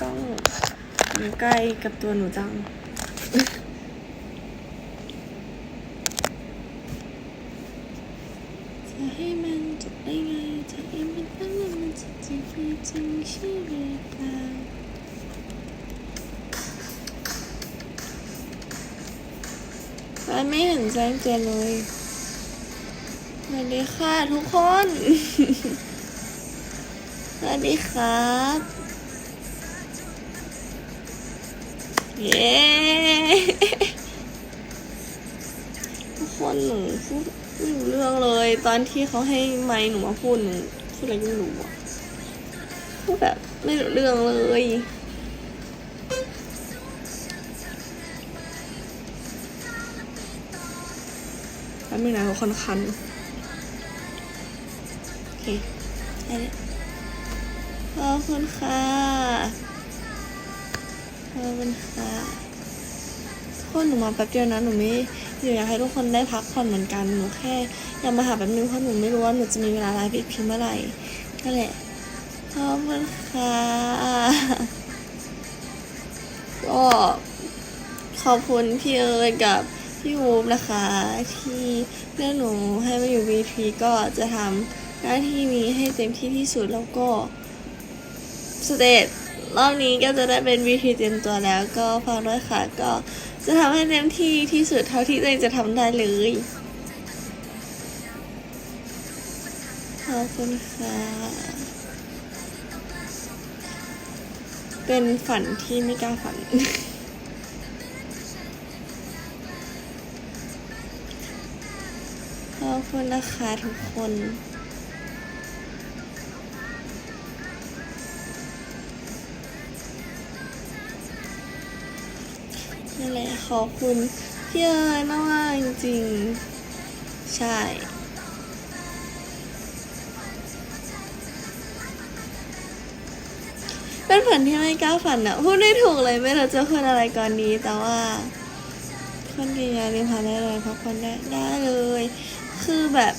กล้องอยู่ใกล้กับตัวหนูจัง จะให้มันจบได้ไงจะให้มันตั้งมันจะจริงจริงใช่หรือเปล่ามันไม่เห็นแจ้งเตือนเลยสวัสดีค่ะทุกคน สวัสดีครับ เย้ทุกคนหนูพูดไม่รู้เรื่องเลย ตอนที่เขาให้ไมค์หนูมาพูดหนูพูดอะไรไม่รู้อะพูดแบบไม่รู้เรื่องเลยแป๊บนึงนะทุกคนคัน โอเคได้ขอบคุณค่ะ ขอบคุณค่ะทุกคนหนูมาแป๊บเดียวนะหนูไม่หนูอยากให้ทุกคนได้พักผ่อนเหมือนกันหนูแค่อยากมาหาแป๊บนึงเพราะหนูไม่รู้ว่าหนูจะมีเวลาไลฟ์อีกเพียงเมื่อไหร่นั่นแหละขอบคุณค่ะก็ขอบคุณพี่เอิญกับพี่วูฟนะคะ ที่เลือกหนูให้มาอยู่ VP ก็จะทำหน้าที่นี้ให้เต็มที่ที่สุดแล้วก็สเตจ รอบนี้ก็จะได้เป็น VP เต็มตัวแล้วก็ฝากด้วยค่ะ ก็จะทำให้เต็มที่ที่สุดเท่าที่ตัวเองจะทำได้เลยขอบคุณค่ะ เป็นฝันที่ไม่กล้าฝัน ขอบคุณนะคะทุกคน นั่นแหละขอบคุณพี่เอ๋ยมากมากๆจริงๆ ใช่เป็นฝันที่ไม่กล้าฝันอะพูดได้ถูกเลยไม่รู้จะพูดอะไรก่อนดีแต่ว่าคนกินยาลืมพาได้เลยพักผ่อนได้ได้เลย คือแบบ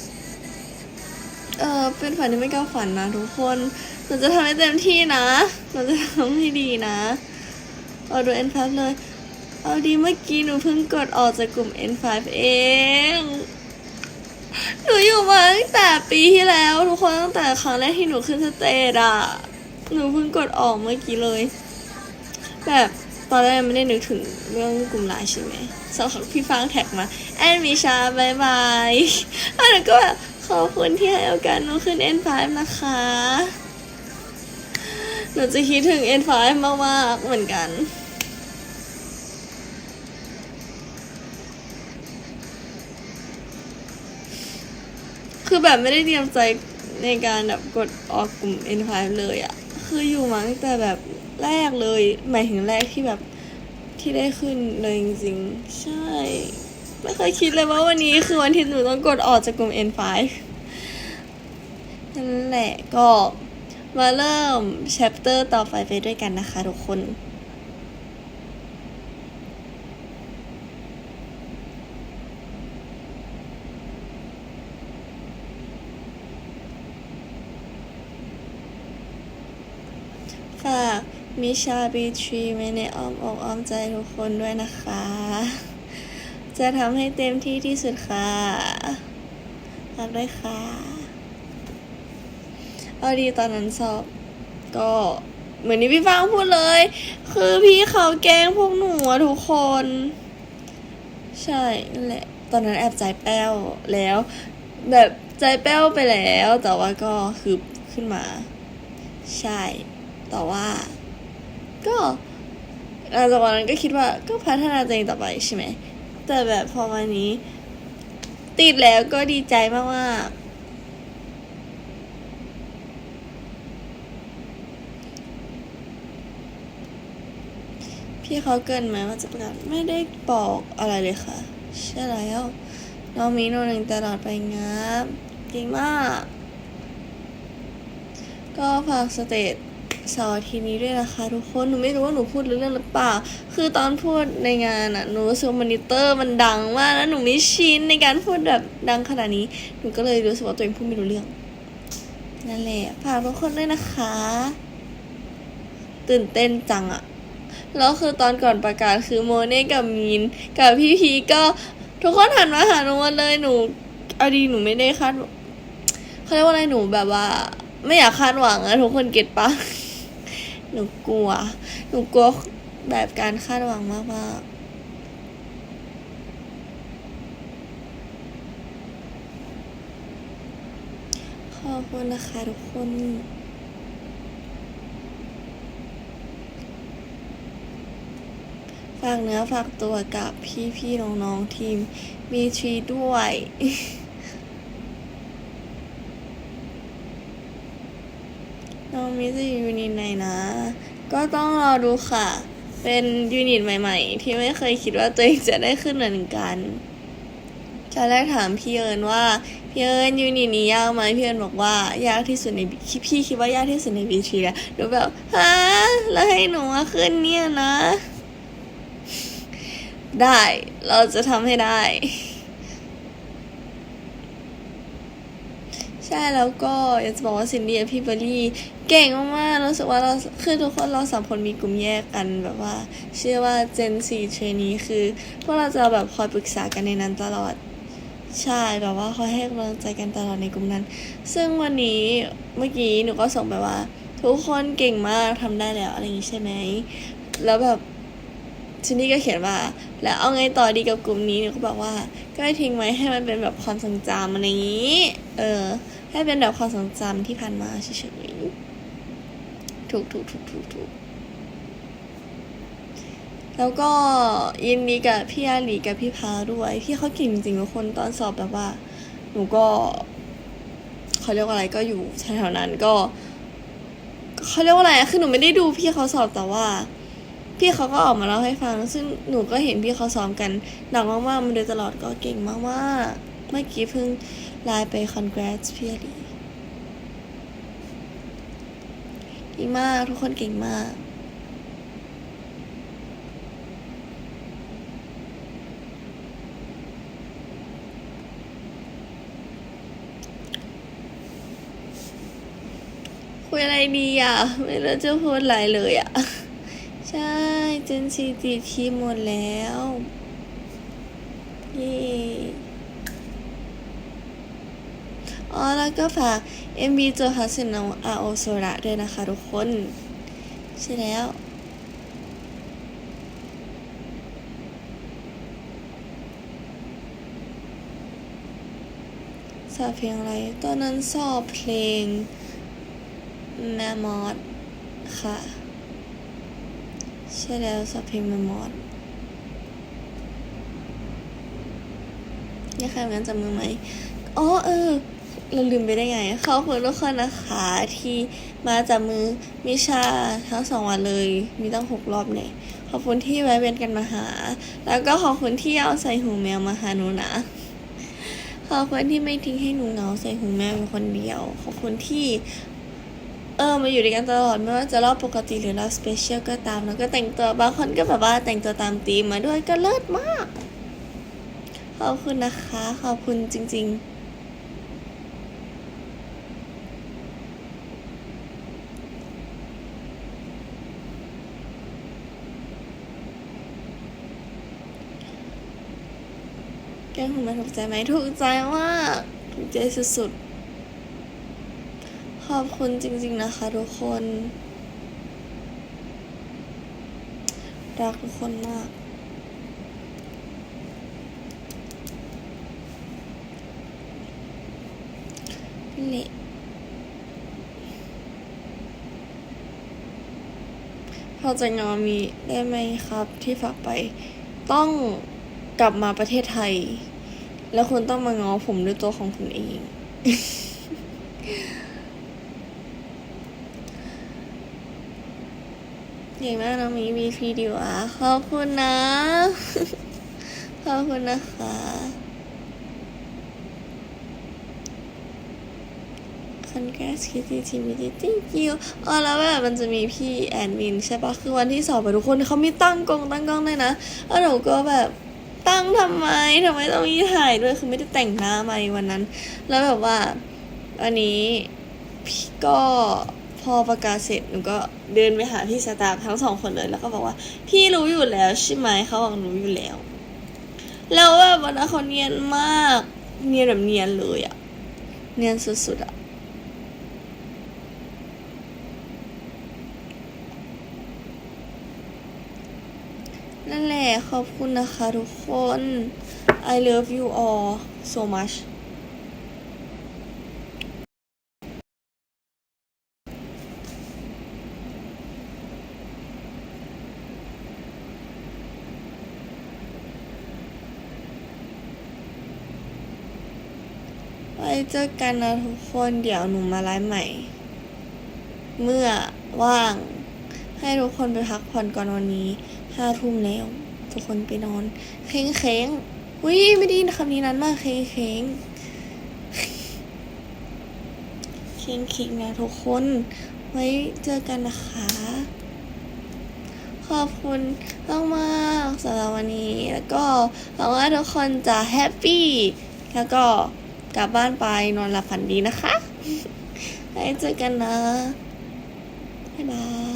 เออเป็นฝันที่ไม่กล้าฝันนะทุกคนหนูจะทำให้เต็มที่นะหนูจะทำให้ดีนะเอาดูเอ็นพัเลย เอาดีเมื่อกี้หนูเพิ่งกดออกจากกลุ่ม N5 เอง หนูอยู่มาตั้งแต่ปีที่แล้วทุกคนตั้งแต่ครั้งแรกที่หนูขึ้นสเตจอะหนูเพิ่งกดออกเมื่อกี้เลย แบบตอนแรกไม่ได้นึกถึงเรื่องกลุ่มไลน์ใช่ไหมสักพักพี่ฟางแท็กมาแอนมิชาบายบายอันนั้นก็แบบขอบคุณที่ให้โอกาสหนูขึ้น N5 นะคะ หนูจะคิดถึง N5 มากๆเหมือนกัน คือแบบไม่ได้เตรียมใจในการแบบกดออกกลุ่ม N5 เลยอะคืออยู่มาตั้งแต่แบบแรกเลย หมายถึงแรกที่แบบที่ได้ขึ้นเลยจริงๆ ใช่ ไม่เคยคิดเลยว่าวันนี้คือวันที่หนูต้องกดออกจากกลุ่ม N5 นั่นแหละก็มาเริ่ม chapter ต่อไปไปด้วยกันนะคะทุกคน ฝาก มิชาบีทรีไว้ในอ้อมอกอ้อมใจทุกคนด้วยนะคะ จะทำให้เต็มที่ที่สุดค่ะฝากด้วยค่ะเอาดีตอนนั้นสอบ ก็เหมือนที่พี่ฟางพูดเลย คือพี่เขาแกล้งพวกหนูอะทุกคน ใช่แหละ ตอนนั้นแอบใจแป้วแล้ว แบบใจแป้วไปแล้ว แต่ว่าก็คือขึ้นมา ใช่ แต่ว่า ก็หลังจากวันนั้นก็คิดว่าก็พัฒนาตัวเองต่อไปใช่ไหม แต่แบบพอวันนี้ ติดแล้วก็ดีใจมากๆ พี่เขาเกินไหมว่าจะประกาศไม่ได้บอกอะไรเลยค่ะ ใช่แล้วน้องมีโนหนึ่งตลอดไปงับดีมาก ก็ฝากสเตจ เสาร์อาทีนี้ด้วยนะคะ ทุกคนหนูไม่รู้ว่าหนูพูดเรื่องหรือเปล่า คือตอนพูดในงานอะหนูรู้สึกว่ามอนิเตอร์มันดังมากแล้วหนูไม่ชินในการพูดแบบดังขนาดนี้หนูก็เลยรู้สึกว่าตัวเองพูดไม่รู้เรื่องนั่นแหละฝากทุกคนด้วยนะคะ ตื่นเต้นจังอะแล้วคือตอนก่อนประกาศคือโมเน่กับมีนกับพี่พีก็ทุกคนหันมาหาหนูเลยหนูเอาดีหนูไม่ได้คาดเขาเรียกว่าอะไรหนูแบบว่า ไม่อยากคาดหวังอะทุกคนเก็ตปะ หนูกลัว หนูกลัวแบบการคาดหวังมากๆขอบคุณนะคะทุกคนฝากเนื้อฝากตัวกับพี่พี่ๆน้องๆทีมมีทรีด้วย น้องมิจะอยู่ยูนิตไหนนะ ก็ต้องรอดูค่ะ เป็นยูนิตใหม่ ๆ ที่ไม่เคยคิดว่าตัวเองจะได้ขึ้นเหมือนกันตอนแรกถามพี่เอิญว่าพี่เอิญยูนิตนี้ยากไหมพี่เอิญบอกว่ายากที่สุดในพี่คิดว่ายากที่สุดในบีทีแล้วหนูแบบฮะแล้วให้หนูมาขึ้นเนี่ยนะ ได้เราจะทำให้ได้ ใช่แล้วก็อยากจะบอกว่าซินดี้กับพี่เบอร์รี่เก่งมากๆรู้สึกว่าเราคือทุกคนเราสามคนมีกลุ่มแยกกันแบบว่า เชื่อว่าเจนซีเทรนี้คือพวกเราจะแบบคอยปรึกษากันในนั้นตลอดใช่แบบว่าคอยให้กำลังใจกันตลอดในกลุ่มนั้น ซึ่งวันนี้เมื่อกี้หนูก็ส่งไปว่า ทุกคนเก่งมากทำได้แล้วอะไรอย่างนี้ใช่ไหมแล้วแบบ ชินนี่ก็เขียนว่า แล้วเอาไงต่อดีกับกลุ่มนี้หนูก็บอกว่า ก็ให้ทิ้งไว้ให้มันเป็นแบบความทรงจำอะไรอย่างนี้ เออ ให้เป็นแบบความทรงจำที่ผ่านมาเฉยๆถูกถูกถูกถูกถูกแล้วก็ยินดีกับพี่อาลีกับพี่พาด้วย พี่เขาเก่งจริงๆทุกคนตอนสอบแบบว่า หนูก็เขาเรียกว่าอะไรก็อยู่แถวๆนั้นก็เขาเรียกว่าอะไรคือหนูไม่ได้ดูพี่เขาสอบแต่ว่า พี่เขาก็ออกมาเล่าให้ฟัง ซึ่งหนูก็เห็นพี่เขาซ้อมกันหนักมากๆมาโดยตลอดก็เก่งมากๆ เมื่อกี้เพิ่งไลน์ไป congrats พี่อลีดีมากทุกคนเก่งมากคุยอะไรดีอะ ไม่รู้จะพูดอะไรเลยอะ ใช่เจนซีติดทีหมดแล้วเย่อ๋อแล้วก็ฝาก MB โจฮัสเซนโนอาโอโซระด้วยนะคะทุกคน ใช่แล้วสอบเพลงอะไร ตอนนั้นสอบเพลงแมมอสค่ะ ใช่แล้วสอบเพมมอสนี่ใครเหมือนกันจำมือไหมอ๋อเออเราลืมไปได้ไงขอบคุณทุกคนนะคะที่มาจับมือมิชาทั้งสองวันเลย มีตั้งหกรอบเนี่ยขอบคุณที่แวะเวียนกันมาหา แล้วก็ขอบคุณที่เอาใส่หูแมวมาหาหนูนะขอบคุณที่ไม่ทิ้งให้หนูเหงาใส่หูแม่เป็นคนเดียว ขอบคุณที่ เออมาอยู่ด้วยกันตลอดไม่ว่าจะรอบปกติหรือรอบสเปเชียลก็ตามแล้วก็แต่งตัวบางคนก็แบบว่าแต่งตัวตามธีมมาด้วยก็เลิศมาก ขอบคุณนะคะ ขอบคุณจริง ๆแกล้งคุณมาถูกใจไหมถูกใจมากถูกใจสุดๆ ขอบคุณจริง ๆ นะคะทุกคน รักทุกคนมาก เละพอจะงอมีได้ไหมครับที่ฝากไป ต้องกลับมาประเทศไทย แล้วคุณต้องมางอผมด้วยตัวของคุณเอง เก่งมากน้องมีมีพีดีวะขอบคุณนะ ขอบคุณนะคะ Congrats Kitty Timothy thank you อ๋อแล้วแบบมันจะมีพี่แอนวินใช่ปะคือวันที่สอบไปทุกคนเขามีตั้งกล้องตั้งกล้องด้วยนะแล้วหนูก็แบบตั้งทำไมทำไมต้องมีถ่ายด้วยคือไม่ได้แต่งหน้ามาในวันนั้น แล้วแบบว่าวันนี้พี่ก็ พอประกาศเสร็จหนูก็เดินไปหาพี่สตาฟทั้งสองคนเลย แล้วก็บอกว่า พี่รู้อยู่แล้วใช่ไหมเขาบอกรู้อยู่แล้ว แล้วแบบวันนั้นเขาเนียนมากเนียนแบบเนียนเลยอะเนียนสุดๆอะนั่นแหละขอบคุณนะคะทุกคน I love you all so much ไว้เจอกันนะทุกคนเดี๋ยวหนูมาไลฟ์ใหม่ เมื่อว่าง ให้ทุกคนไปพักผ่อนก่อนวันนี้ห้าทุ่มแล้ว ทุกคนไปนอน เค้งเค้งอุ้ยไม่ได้ยินคำนี้นั้นมากเค้งเค้งเค้งเค้งนะทุกคน ไว้เจอกันนะคะ ขอบคุณมากๆสำหรับวันนี้ แล้วก็หวังว่าทุกคนจะแฮปปี้แล้วก็ กลับบ้านไปนอนหลับฝันดีนะคะไว้เจอกันนะ บ๊ายบาย